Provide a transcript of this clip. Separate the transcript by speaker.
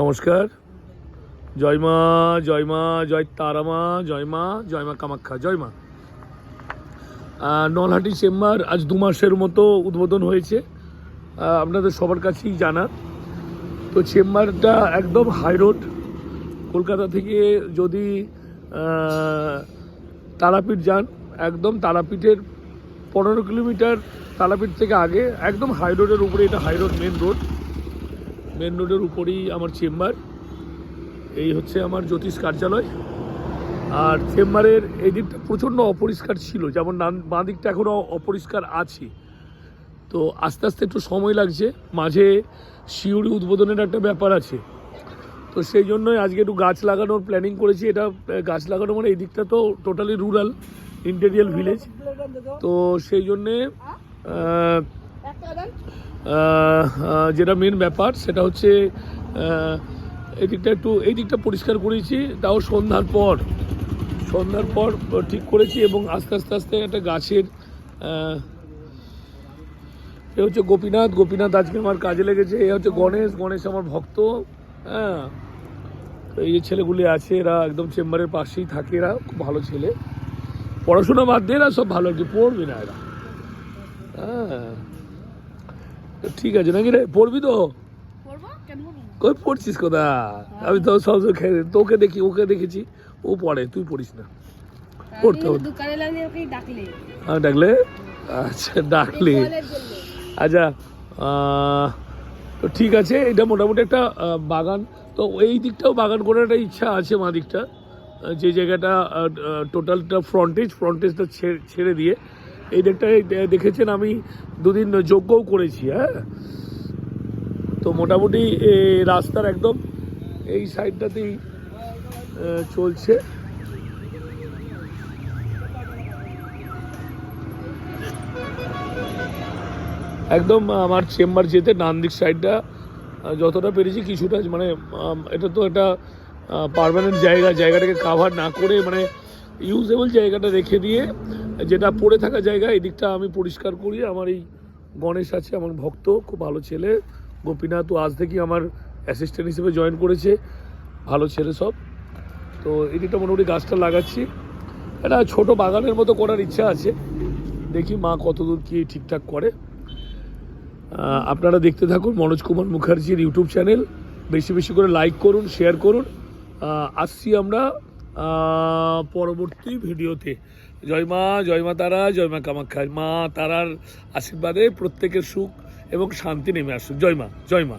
Speaker 1: নমস্কার। জয় মা জয় মা, জয় তারামা, জয় মা জয় মা কামাখ্যা, জয় মা। নলহাটি চেম্বার আজ দু মাসের মতো উদ্বোধন হয়েছে। আপনাদের সবার কাছেই জানা। তো চেম্বারটা একদম হাই রোড কলকাতা থেকে যদি তারাপীঠ যান, একদম তারাপীঠের পনেরো কিলোমিটার তারাপীঠ থেকে আগে, একদম হাই রোডের উপরে এটা high road main road main রোডের উপরেই আমার চেম্বার এই হচ্ছে আমার জ্যোতিষ কার্যালয়। আর চেম্বারের এই দিকটা প্রচণ্ড অপরিষ্কার ছিল, যেমন ডান- বাঁ দিকটা এখনও অপরিষ্কার আছে। তো আস্তে আস্তে একটু সময় লাগছে, মাঝে শিউরি উদ্বোধনের একটা ব্যাপার আছে। তো সেই জন্যই আজকে একটু গাছ লাগানোর প্ল্যানিং করেছি। এটা গাছ লাগানো মানে এই দিকটা তো টোটালি রুরাল ইন্টেরিয়াল ভিলেজ তো সেই জন্যে যেটা মেন ব্যাপার, সেটা হচ্ছে এই দিকটা একটু, এই দিকটা পরিষ্কার করেছি, তাও সন্ধ্যার পর। সন্ধ্যার পর ঠিক করেছি এবং আস্তে আস্তে আস্তে একটা গাছের এ হচ্ছে গোপীনাথ গোপীনাথ আজকে আমার কাজে লেগেছে, এ হচ্ছে গণেশ গণেশ আমার ভক্ত হ্যাঁ। এই যে ছেলেগুলি আছে, এরা একদম চেম্বারের পাশেই থাকে, এরা খুব ভালো ছেলে। পড়াশোনা বাদ দিয়ে এরা সব ভালো আর কি পড়বে না এরা। হ্যাঁ। ঠিক আছে নাকি রে? পড়বি তো? কই পড়ছিস কোথা আমি তো সব তোকে দেখি ওকে দেখেছি। ও পড়ে তুই পড়িস না। পড়তে হবে।
Speaker 2: দোকানে ডাকলে।
Speaker 1: আচ্ছা ডাকলি। আচ্ছা তো ঠিক আছে এটা মোটামুটি একটা বাগান। তো এই দিকটাও বাগান করার একটা ইচ্ছা আছে মা দিকটা যে জায়গাটা টোটালটা ফ্রন্টেজ ফ্রন্টেজটা ছেড়ে দিয়ে এই দে- দেখেছেন আমি দুদিন যজ্ঞও করেছি হ্যাঁ? তো মোটামুটি রাস্তার একদম এই সাইডটাতেই চলছে। একদম আমার চেম্বার যেতে ডান দিক সাইডটা যতটা পেরেছি কিছুটা মানে এটা তো একটা পারমানেন্ট জায়গা, জায়গাটাকে কাভার না করে মানে ইউজেবল জায়গাটা রেখে দিয়ে যেটা পড়ে থাকা জায়গা এদিকটা আমি পরিষ্কার করি। আমার এই গণেশ আছে, আমার ভক্ত, খুব ভালো ছেলে। গোপীনাথ, ও আজ থেকেই আমার অ্যাসিস্ট্যান্ট হিসেবে জয়েন করেছে। ভালো ছেলে সব। তো এদিকটা মোটামুটি গাছটা লাগাচ্ছি। একটা ছোট বাগানের মতো করার ইচ্ছা আছে। দেখি মা কতদূর কি ঠিকঠাক করে। আপনারা দেখতে থাকুন মনোজ কুমার মুখার্জির ইউটিউব চ্যানেল। বেশি বেশি করে লাইক করুন শেয়ার করুন। আসছি আমরা পরবর্তী ভিডিওতে। জয় মা জয় মা তারা, জয় মা কামাখ্যা মা, তারার আশীর্বাদে প্রত্যেকের সুখ এবং শান্তি নেমে আসুক। জয় মা জয় মা।